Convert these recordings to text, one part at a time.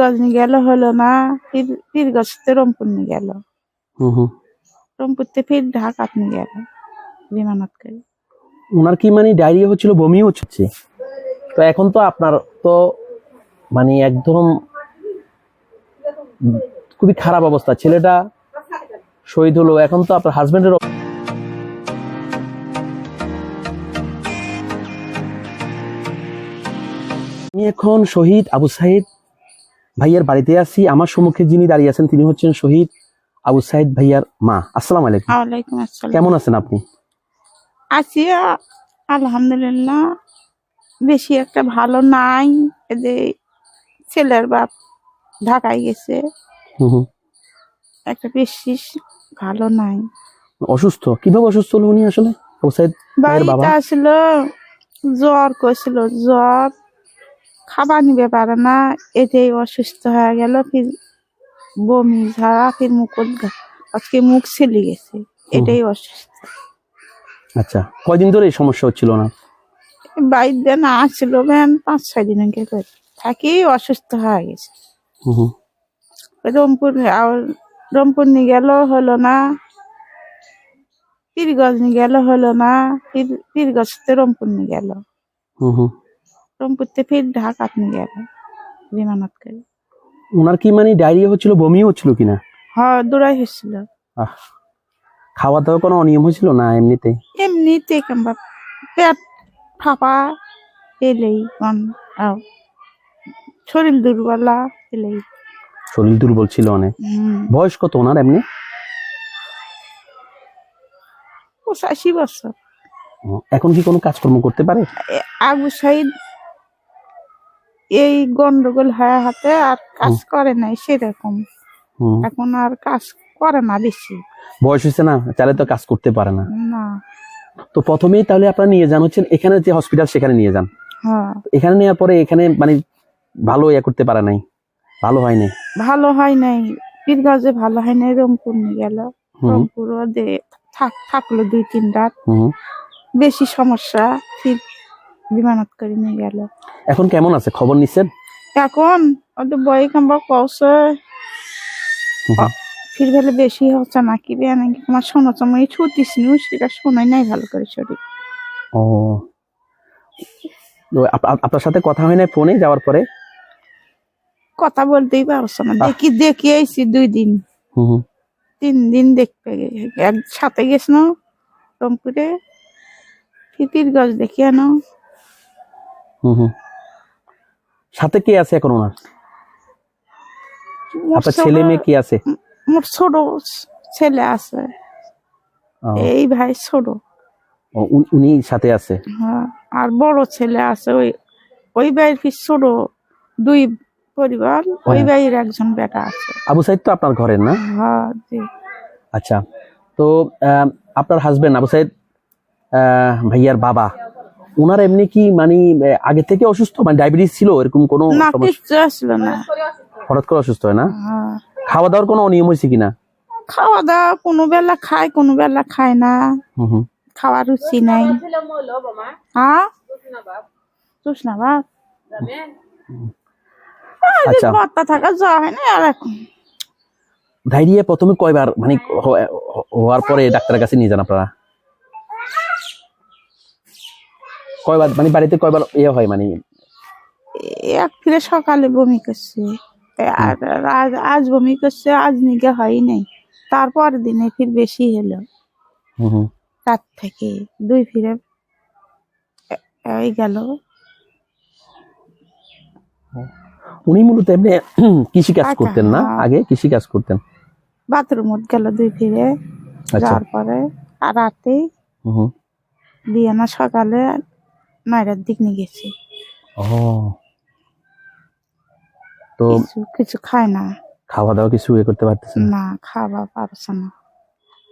গজনি গেল হলো না ফির গছতে রংপুর নিয়ে গেল। হুম হুম রংপুরতে ফির ঢাকাত নিয়ে গেল বিমানত করে। ওনার কি মানে ডায়রিয়া হচ্ছিল বমি হচ্ছে? তো এখন তো আপনার তো মানে একদম খুবই খারাপ অবস্থা। ছেলেটা শহীদ হলো এখন তো আপনার হাজবেন্ডের আমি এখন শহীদ আবু সাইদ। ভাইয়ার বাড়িতে আছি আমার সম্মুখে যিনি দাঁড়িয়ে আছেন তিনি হচ্ছেন শহীদ আবু সাইদ ভাইয়ার মা। আসসালামু আলাইকুম। আসসালাম। কেমন আছেন আপনি? আছি আলহামদুলিল্লাহ। বেশি একটা ভালো নাই। যে ছেলের বাপ ঢাকায় গেছে। একটা বেশি ভালো নাই। অসুস্থ? কীভাবে অসুস্থ হলো উনি আসলে? আবু সাইদ ভাইয়ের বাবা? বাড়িতে আসলো জ্বর করছিল। জ্বর খাবার নিবে পারে না এতেই অসুস্থ হয়ে গেল ফির বমি ঝাড়া ফির মুখ আজকে মুখ ছেলে গেছে এটাই অসুস্থ। আচ্ছা কয়দিন ধরে এই সমস্যা হচ্ছিল না? বাইরে না আসছিল ম্যাম পাঁচ ছয় দিন আগে করে থাকি অসুস্থ হয়ে গেছে। রংপুর রংপুর নিয়ে গেল হলো না পীরগঞ্জ নিয়ে গেল হলো না পীর পীরগঞ্জতে রংপুর নিয়ে গেল। হুম হুম। রংপুরতে ফির ঢাকাত নিয়ে গেল বিমানত করে ওনার কি মানে ডায়রিয়া হচ্ছিল বমি হচ্ছিল কিনা? হ্যাঁ দৌড়াই হয়েছিল আহ খাওয়া দাওয়া কোনো অনিয়ম হয়েছিল না এমনিতে? এমনিতে কিংবা পেট ফাঁপা এলেই। শরীর দুর্বলা এলেই। শরীর দুর্বল ছিল অনেক। বয়স কত ওনার এমনি? পঁচাশি বছর। এখন কি কোনো কাজকর্ম করতে পারে? আবু সাইদ এই গন্ডগোল হয়ে হাতে আর কাজ করে নাই সেরকম। এখন আর কাজ করে না বেশি। বয়স হয়েছে না তাহলে তো কাজ করতে পারে না। না। তো প্রথমেই তাহলে আপনারা নিয়ে যান হচ্ছেন এখানে যে হসপিটাল সেখানে নিয়ে যান। হ্যাঁ। এখানে নেওয়ার পরে এখানে মানে ভালো ইয়ে করতে পারে নাই ভালো হয় নাই। ভালো হয় নাই। পীরগঞ্জে ভালো হয় নাই রংপুর নিয়ে গেল। রংপুর থাক থাকল দুই তিন রাত। বেশি সমস্যা বিমানত করে নিয়ে গেল। এখন কেমন আছে? খবর নিচ্ছেন এখন ওদের বই খাম্বা কৌশল হুম হুম। ফির ভেলে বেশি হচ্ছে নাকি বে নাকি তোমার শোনো সময় ছুটিস নিউ সেটা শোনাই নাই ভালো করে শরীর। ও। আপনার সাথে কথা হয় না ফোনে যাওয়ার পরে? কথা বলতেই পারছ না দেখি দেখি আইছি দুই দিন। তিন দিন দেখতে এক সাথে গেছ না রংপুরে? ফিতির গাছ দেখি আনো। সাথে কে আছে এখন ওনার? আপনার ছেলে মেয়ে কি আছে? মোর ছোট ছেলে আছে। এই ভাই ছোট। উনি- সাথে আছে? হ্যাঁ আর বড় ছেলে আছে। ওই ওই ভাইয়ের ফির ছোট? দুই পরিবার ওই হ্যাঁ। ভাইয়ের একজন বেটা আছে। আবু সাইদ তো আপনার ঘরের না? হ্যাঁ জি। আচ্ছা তো আপনার হাজবেন্ড আবু সাইদ ভাইয়ার বাবা। ওনার এমনি কি মানে আগে থেকে অসুস্থ? মানে ডায়াবেটিস ছিল এরকম কোনো না হঠাৎ করে অসুস্থ হয় না? হ্যাঁ। খাওয়া দাওয়ার কোনো অনিয়ম হয়েছে কিনা? খাওয়া দাওয়া কোনো বেলা খায় কোনো বেলা খায় না। খাওয়ার রুচি নাই। হ্যাঁ? বাপ আচ্ছা। বার্তা থাকা যাওয়া হয় না আর এখন। ডায়রিয়া প্রথমে কয়বার মানে হওয়ার পরে ডাক্তারের কাছে নিয়ে যান আপনারা? কয়বার মানে বাড়িতে কয়বার ইয়ে হয় মানে? এক ফিরে সকালে বমি করছে আর আজ আজ বমি করছে আজ নিকে হয় নাই। তারপর দিনে ফির বেশি হলো। রাত থেকে দুই ফিরে এই গেল। উনি মূলত এমনি কৃষি কাজ আচ্ছা, করতেন না? হ্যাঁ। আগে কৃষি কাজ করতেন বাথরুমত গেল দুই ফিরে আচ্ছা। যাওয়ার পরে আর রাতে। দিয়ে না সকালে নয়টার দিক নিয়ে গেছে। ও। তো কিছু কিছু খায় না। খাওয়া দাওয়া কিছু ইয়ে করতে পারতেছেন না? খাওয়া পারছে না।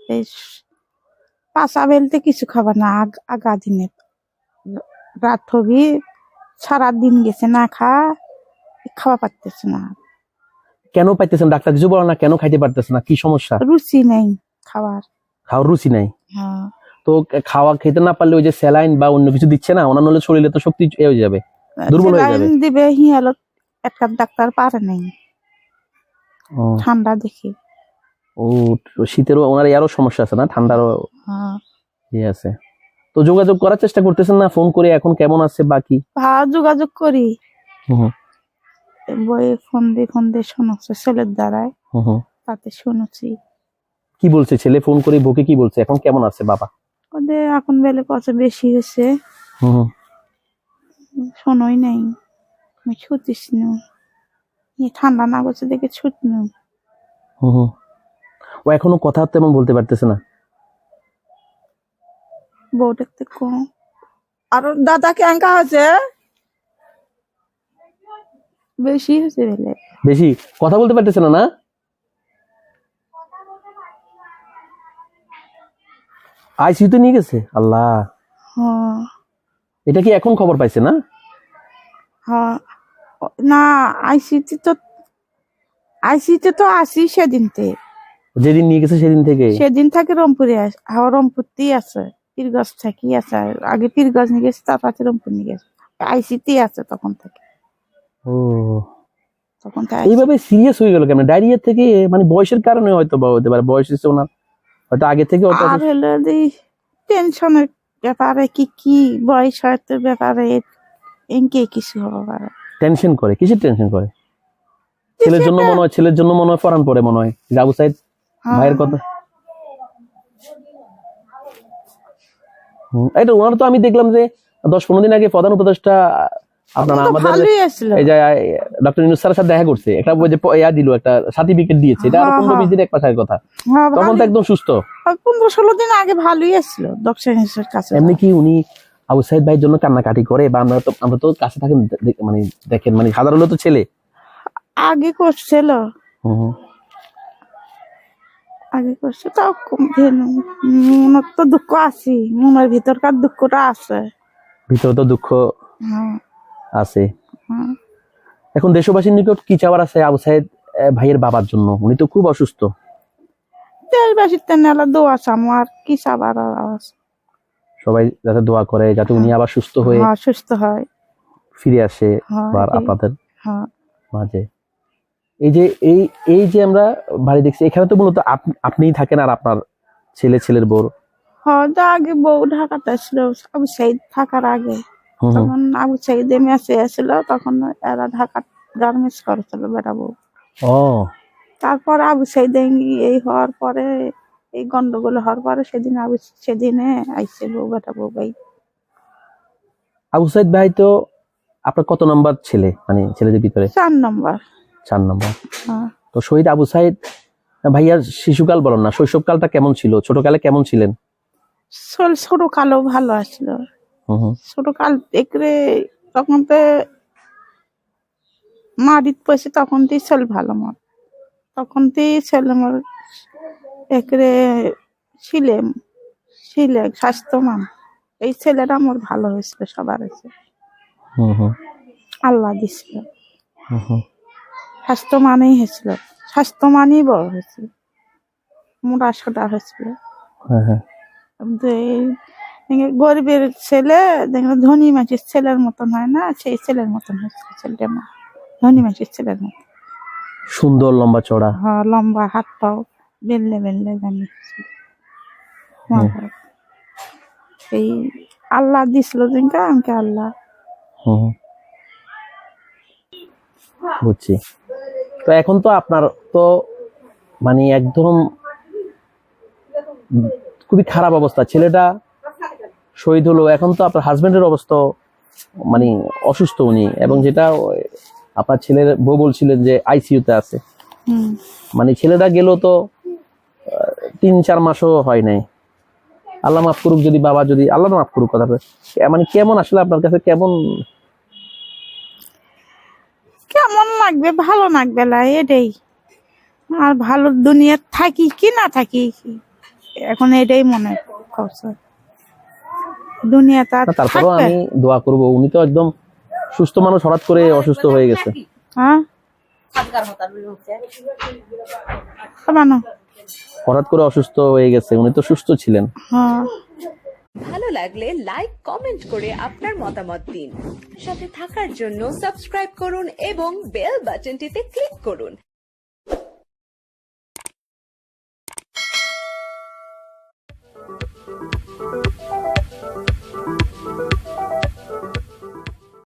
এই পাশা বেলতে কিছু খাবার না আগ আগা দিনে। রাত হবি সারা দিন গেছে না খা খাওয়া পারতেছে না। কেন পাইতেছেন? ডাক্তার কিছু বলো না কেন খাইতে পারতেছে না? কি সমস্যা? রুচি নেই খাবার খাওয়ার রুচি নাই? হ্যাঁ। তো খাওয়া খেতে না পারলে ওই যে স্যালাইন বা অন্য কিছু দিচ্ছে না অন্যান্য হলে শরীরে তো শক্তি এ হয়ে যাবে দুর্বল হয়ে যাবে। দিবে হিয়ালত একটা ডাক্তার পারে নাই। ঠান্ডা দেখি। ও শীতেরও ওনার আরও সমস্যা আছে না ঠান্ডারও হ্যাঁ। ইয়ে আছে। তো যোগাযোগ করার চেষ্টা করতেছেন না ফোন করে এখন কেমন আছে বাকি ভালো যোগাযোগ করি। বইয়ে ফোন দিয়ে ফোন দিয়ে শোনাচ্ছে ছেলের দ্বারায়। তাতে শুনেছি। কি বলছে ছেলে ফোন করে বকে কি বলছে এখন কেমন আছে বাবা? ওদের এখন বেলে কত বেশি হয়েছে। শোনোই নাই। আমি ছুটিস না। ঠান্ডা না করছে দেখে ছুট না। ও এখনও কথা তেমন বলতে পারতেছে না। বউ দেখতে কম। আর দাদা ক্যাঙ্কা হয়েছে? বেশি হয়েছে বেলে। বেশি? কথা বলতে পারতেছে না না? আইসিইউতে নিয়ে গেছে? আল্লাহ। হ্যাঁ। এটা কি এখন খবর পাইছে না? হ্যাঁ। না আইসিতে তো আইসিতে তো আসি সেদিনতে। যেদিন নিয়ে গেছে সেদিন থেকে? সেদিন থেকে রংপুরে আস হ্যাঁ রংপুরতেই আছে। পীরগঞ্জ থেকেই আছে। আগে পীরগঞ্জ নিয়ে গেছে তারপর রংপুর নিয়ে গেছে। আইসিতেই আছে তখন থেকে। ও। তখন থেকে এইভাবে সিরিয়াস হয়ে গেল কেন ডায়রিয়া থেকে মানে বয়সের কারণে হয়তো বা হতে পারে বয়স হচ্ছে ওনার। হয়তো আগে থেকে আর হলো যে টেনশনের ব্যাপারে কি কি বয়স হয়তো ব্যাপারে এনকে কিছু পারে। টেনশন করে? কিসের টেনশন করে? ছেলের জন্য মনে হয় ছেলের জন্য মনে হয় ফরান পড়ে মনে হয়। আবু সাইদ হ্যাঁ। ভাইয়ের কথা। এটা ওনার তো আমি দেখলাম যে দশ পনেরো দিন আগে প্রধান উপদেষ্টা আপনার আমাদের এই যে ডক্টর ইনুস স্যারের সাথে দেখা করছে। একটা ওই যে ইয়া দিল একটা সার্টিফিকেট দিয়েছে। এটা আরও হ্যাঁ, পনেরো হ্যাঁ। বিশ দিন এক মাস কথা। হ্যাঁ, তখন তো একদম সুস্থ। পনেরো ষোলো দিন আগে ভালোই আসছিল দক্ষিণ কাছে। এমনি কি উনি আবু সাইদ ভাইয়ের জন্য কান্নাকাটি করে বা আমরা তো আমরা তো কাছে থাকেন মানে দেখেন মানে সাধারণ তো ছেলে। আগে করছিল। আগে করছে তাও মনের তো দুঃখ আছে মনের ভিতরকার দুঃখটা আছে। ভিতরে তো দুঃখ। হ্যাঁ। আছে। হ্যাঁ এখন দেশবাসীর নিকট কি চাওয়ার আছে আবু সাইদ ভাইয়ের বাবার জন্য? উনি তো খুব অসুস্থ। দেশবাসীর তেমনি আলা দোয়া চামো আর কি চাবার আছে? সবাই যাতে দোয়া করে যাতে উনি আবার সুস্থ হয়ে হ্যাঁ সুস্থ হয়। ফিরে আসে হ্যাঁ বা আপনাদের হ্যাঁ। মাঝে। এই যে এই এই যে আমরা বাড়ি দেখছি এখানে তো মূলত আপনিই থাকেন আর আপনার ছেলে ছেলের বউ। হ্যাঁ আগে বউ ঢাকাতে ছিল আবু সাইদ থাকার আগে। তখন আবু সাইদে মেসে আসছিল তখন এরা ঢাকা গার্মেন্টস করেছিল বেটা বউ। ও। তারপর আবু সাইদ এই হওয়ার পরে এই গন্ডগোল হওয়ার পরে সেদিন আবু সেদিনে বেটা বউ ভাই। আবু সাইদ ভাই তো আপনার কত নম্বর ছেলে? মানে ছেলেদের ভিতরে? চার নম্বর। চার নম্বর। হ্যাঁ। তো শহীদ আবু সাইদ ভাইয়ার শিশুকাল বলেন না শৈশবকালটা কেমন ছিল? ছোটকালে কেমন ছিলেন? ছোট ছোট কালো ভালো আসলো হুম হুম। ছোট কাল দেখলে তখন তো মারিত পয়সা তখন তুই ছেলে ভালো মর তখন তুই ছেলে মর একরে ছিলেম ছিলে স্বাস্থ্যমান এই ছেলেটা আমার ভালো হয়েছিল সবার হুম। আল্লাহ দিছিল। স্বাস্থ্যমানই হয়েছিল। স্বাস্থ্যমানই বড় হয়েছিল। মোটা সোটা হয়েছিল। হ্যাঁ হ্যাঁ গরিবের ছেলে দেখে ধনী মানুষের ছেলের মতন হয় না সেই ছেলের মতন হয়েছিল ছেলেটা মা। ধনী মানুষের ছেলের মতন। সুন্দর লম্বা চড়া। হ্যাঁ লম্বা হাত পাও বেললে বেললে জানি। এই আল্লাহ দিছিল দিনটা আমাকে আল্লাহ। হুম হুম। বুঝছি। তো এখন তো আপনার তো মানে একদম খুবই খারাপ অবস্থা। ছেলেটা শহীদ হলো। এখন তো আপনার হাজবেন্ডের অবস্থা মানে অসুস্থ উনি। এবং যেটা আপনার ছেলের বউ বলছিলেন যে আইসিইউতে আছে। মানে ছেলেটা গেল তো তিন চার মাসও হয় নাই। আল্লাহ মাফ করুক যদি বাবা যদি আল্লাহ মাফ করুক কথা মানে কেমন আসলে আপনার কাছে কেমন? কেমন লাগবে? ভালো লাগবে না এটাই। আর ভালো দুনিয়ার থাকি কি না থাকি এখন এটাই মনে করছে দুনিয়াতে আর না, আমি দোয়া করব। উনি তো একদম সুস্থ মানুষ হঠাৎ করে অসুস্থ হয়ে গেছে। হ্যাঁ? হঠাৎ করে অসুস্থ হয়ে গেছে। উনি তো সুস্থ ছিলেন। হ্যাঁ। ভালো লাগলে লাইক কমেন্ট করে আপনার মতামত দিন। সাথে থাকার জন্য সাবস্ক্রাইব করুন এবং বেল বাটনটিতে ক্লিক করুন।